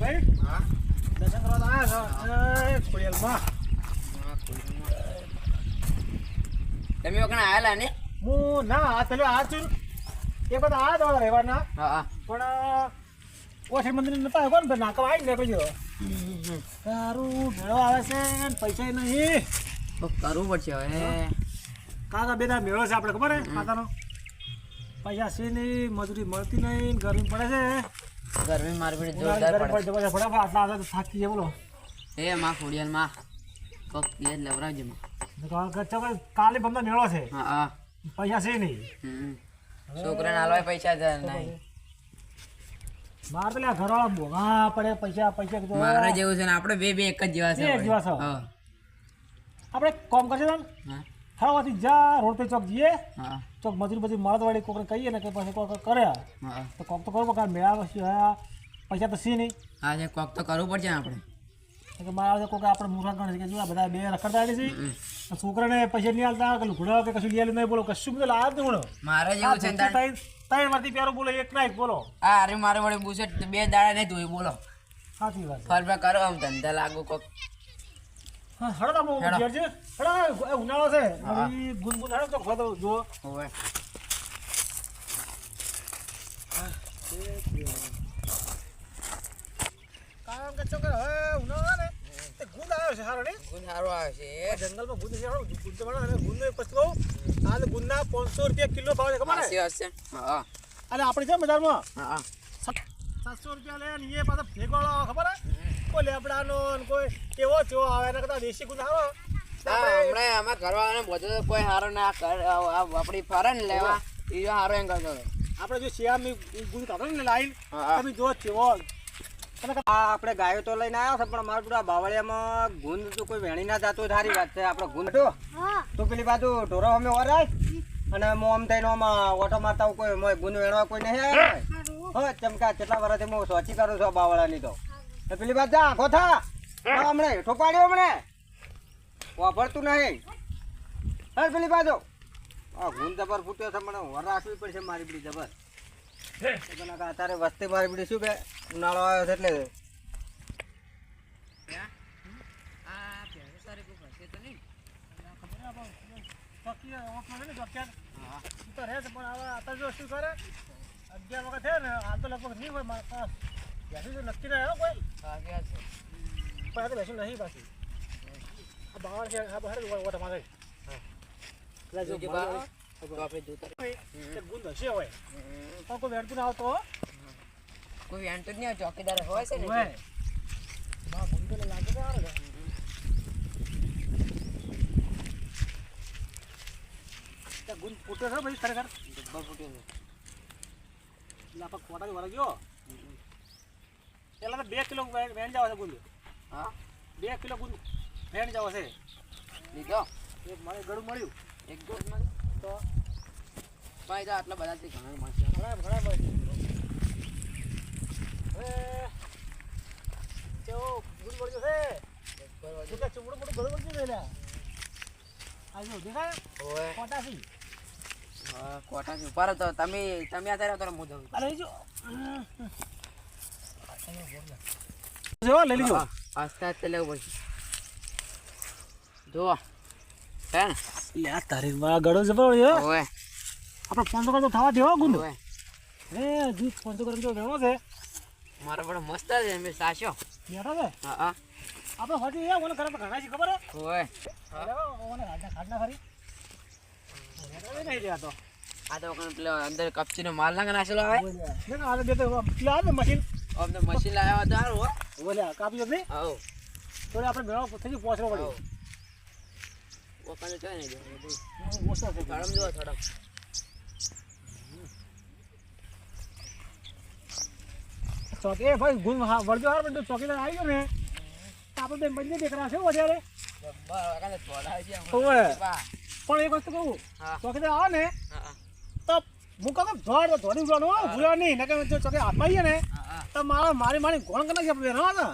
ભાઈ હા દર્શન કરવા તો આવ્યા છો ખોડિયાલમાં તમે વખણ આવેલા ને? હું ના આ પેલો આ છું. એ બધા આ દવા રહેવાના. હા હા. પણ ઓછી મંદિર નતા આવ્યો ને નાકા આવી ને કજો સારું મેળો આવે છે ને પૈસા નહીં. તો કરવું પડશે હવે. કાકા બેદા મેળો છે આપણે ખબર હે કાકાનો પૈસા છે નહીં મજૂરી મળતી નહીં ગરમી પડે છે. ગરમી મારી પડી જોરદાર પડે. ફટાફટ આટલા આવે થાકી જાય બોલો. એ માં ખોડિયાલમાં. કોક પીએ લેવરાવજો માં કાલ બમનો મેળો છે. હા હા. પૈસા છે નહીં. છોકરાને હાલવાય પૈસા જ નહીં. મારે તો ઘરવાળા ભોગા પડે પૈસા પૈસા મારા જેવું છે ને આપણે બે બે એક જ જેવા છે બે એક જેવા છો. આપણે કોમ કરશે ને હા. ખાવાથી જા રોડ પે ચોક જઈએ. હા. ચોક મજૂરી બધી મળદ વાળી કોકને કહીએ ને કે પછી કોક કરે. તો કોક તો કરવું કારણ મેળા પછી પૈસા તો સી નહીં. હા જે કોક તો કરવું પડશે આપણે. કે મારા કોક આપણે મૂર્ખા ગણે કે જો આ બધા બે રખડતા છે. છોકરાને પૈસા નહીં આલતા કે લુગડા કે કશું લઈ નહીં બોલો કશું બધું લાવ નહીં બોલો મારે જેવું છે ત્રણ ત્રણ પ્યારો બોલો એક ના એક બોલો. હા અરે મારે વડે બુસેટ બે દાડા નહીં ધોઈ બોલો. સાચી વાત છે. ફર ફર કરો આમ ધંધા લાગુ કોક. હા હળો ઘેર છે. હળો એ ઉનાળો છે. ગુનગુન હળો તો ખોદો જો હોવે. કામ કે ચોકર હવે ઉનાળો ને તે ગુંદ આવ્યો છે ને. સારું છે. જંગલમાં ગુંદ છે ગુંદ તો ગુંદ પછી કહું આ ગુંદના પાંચસો રૂપિયા કિલો ભાવ છે ખબર ને હા અને આપણે છે બજારમાં? હા સાતસો રૂપિયા લે ને એ પાછા ભેગવાળો ખબર હે કોઈ લેબડાનો કોઈ કેવો ચેવો આવે એના કરતા દેશી ગુંદ આવે હા હમણાં અમારા ઘરવાળાને કોઈ હારો ના આપણી ફરે ને લેવા એ જો હારો એમ કરતો આપણે જો શિયાળની ગુંદ કાઢો ને લાઈન. તમે જો આપણે ગાયો તો લઈને આવ્યા છે પણ મારા પૂરા બાવળિયામાં ગુંદ તો કોઈ વેણી ના જતો સારી વાત છે આપણે ગુંદ તો તો પેલી બાજુ ઢોરો અમે વરાય અને મો આમ થઈને આમાં ઓટો મારતા હોય કોઈ ગુંદ વેણવા કોઈ નહીં આવે હો ચમકા કેટલા વર્ષથી હું સોચી કરું છું આ બાવળાની તો. પેલી બાદ જા આખો થા. હા, હમણે હેઠો પાડ્યો હમણે. વાપરતું નહીં. હે પેલી બાજુ. આ ગુણ જબર ફૂટ્યો છે મને વર રાખવી પડશે મારી બીડી જબર. તો અત્યારે વસ્તી મારી બીડી શું કે ઉનાળો આવ્યો છે એટલે. તો પણ હવે અત્યારે જો શું કરે? અગિયાર વખત છે ને હાલ તો લગભગ નહીં હોય મારા. બેસી તો નક્કી ના આવ્યો કોઈ? પણ આ તો બેસું નહીં પાછી આ બાવળ છે આ બહાર ઓટા તમારે ચોકીદાર હોય છે ને લાગે છે છે. ગુંદ ફૂટ્યો છે ભાઈ ખરેખર? ડબ્બા ફૂટ્યો છે. એટલે આપણે ખોટા જ ગયો પેલા તો બે કિલો વેણ જાવ છે ગુંદ. હા? બે કિલો ગુંદ. વેણ જાવ છે. લીધો એક મારે ગળું મળ્યું. એક દોઢમાં તો? ભાઈ તો આટલા બધાથી ઘણા મળશે. ઘણા ઘણા મળશે. હવે કેવો ગુંદ મળ્યો છે? ચૂમડું મોટું ગળું મળ્યું છે લ્યા દેખાય? ઓય ઉપર તો તમે તમે અત્યારે તો હું જાઉં. અરે જો. જો લઈ લીજો આસ્તે લેવું પડશે જુઓ હે ને? લે આ તારીખમાં ગળો જબરો ઓય આપણે પાંચસો કરતો થવા દેવો ઓય હે હજી પાંચસો કરતો તો વેણો છે. મારો પણ મસ્ત છે મેં સાચો બેઠો છે? હા હા. આપણે હોટી એ મને કરે ઘણા છે ખબર ઓય ઓને ખાડના ખાડના ખરી નહીં રહ્યા તો? આ તો પેલો અંદર કપચીનો માલ ના નાખેલો આવે? ને આ તો પેલા આવે મશીન તો મશીન લાવ્યા હતા સારું હો કાપી નહીં આવો તો આપણે મેળો થઈ ગયું પહોંચવો પડ્યો ઓકાને જોઈ નહીં. ઓછો થઈ ગરમ જો થોડોક ચોક એ ભાઈ ગુણ હા વળજો હાર બધું ચોકીદાર આવી ગયો ને આપણે બે બંને દીકરા છે વધારે થોડા છે. પણ એક વસ્તુ કહું. ચોકીદાર આવે ને. તો હું કહું ધોડ ધોડી ઉડવાનું હો, ભૂલવા નહીં નકર ચોકી હાથમાં આવીએ ને. તો મારા મારી મારી કોણ કરે છે આપણે હા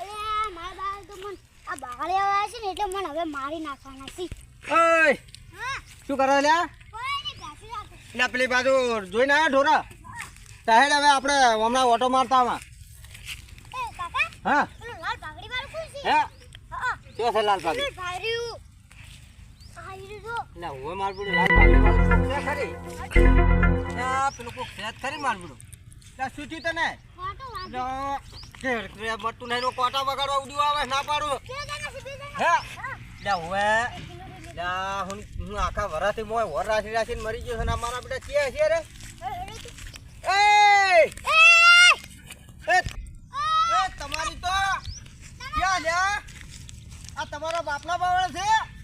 અરે મારા બાળ તો મન આ બાળે આવ્યા છે ને એટલે મને હવે મારી નાખવાના છે. ઓય! હા. શું કરે લ્યા? કોઈ એટલે પેલી બાજુ જોઈને આવ્યા ઢોરા? સાહેબ હવે આપણે હમણાં ઓટો મારતા આમાં. હા? હે? શું છે લાલ પાઘડી એટલે હવે માલપુડું લાલ પાઘડી ખરી. પેલું કોક છે ખરી માલપુડું શું તને? કે કે નહીં કોટા વગાડવા ઉડ્યું આવે ના પાડું. હે? હવે. હું હું આખા વરાથી મોય વર રાશીને મરી ગયો છે ને મારા બેટા છે છે રે? એ તમારી તો ક્યાં લ્યા આ તમારા બાપલા બાવળ છે અને આ ચૂક-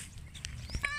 હાથે, હાથે, હાથે. ભૂલી પડી ગઈ. વરાથી ઓય સોચી રાશી રાશીને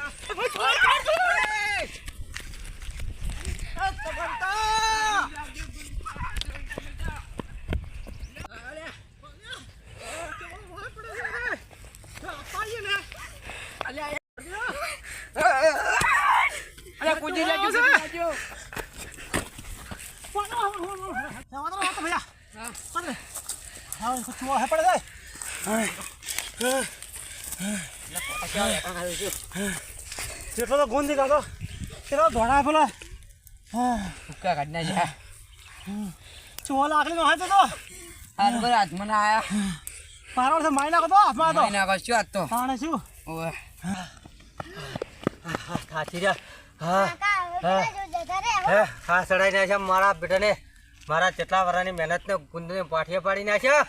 હા, કુછ હે પડે જાય. જેટલો તો ગુંદ નીકળતો એટલો ધોળા પેલો ભૂક્કા કાઢી નાખ્યા. ચૂહો લાકડી નો હાથ હતો હાથ પર હાથમાં ના આયા. પારો છે મારી નાખો તો હાથમાં મારી નાખો, શું હાથ તો? પાણે શું ઓવે. થાચી રહ્યા હો. હે હા સડાઈ નાખ્યા મારા બેટાને મારા જેટલા વરાની મહેનતને ગુંદને પાઠીએ પાડી નાખ્યા?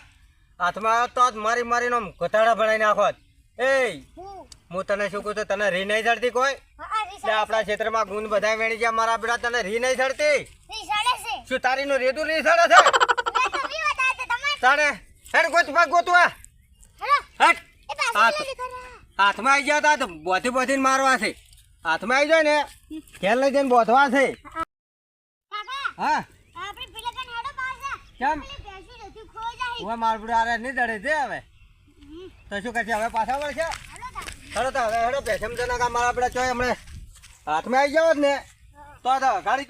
હાથમાં તો જ મારી મારીને આમ ગોતાળા બનાવી નાખોત એ હું તને શું કહું છું તને રી નહીં ચડતી કોઈ? આપણા ક્ષેત્રમાં ગુંદ બધા વેણી ગયા મારા બેટા તને રી નહીં ચડતી શું તારી નું રેતું નહીં ચડે છે? તારે હેડ ગોતવા હેડ. હાથ. હાથમાં આવી ગયા તો બોથી બોથીને મારવા છે. હાથમાં આવી જાય ને ખેલ લઈ જઈને બોથવા છે. હા આપણે પેલા કને હેડો પાછા કેમ? હવે માર આરે નહીં દડે છે હવે? તો શું કહે છે હવે પાછા વળશે? હેડો તો. હવે હેડો પેશમ જના મારા આપણે ચોય હમણે હાથમાં આવી જાવ જ ને તો તો ગાડી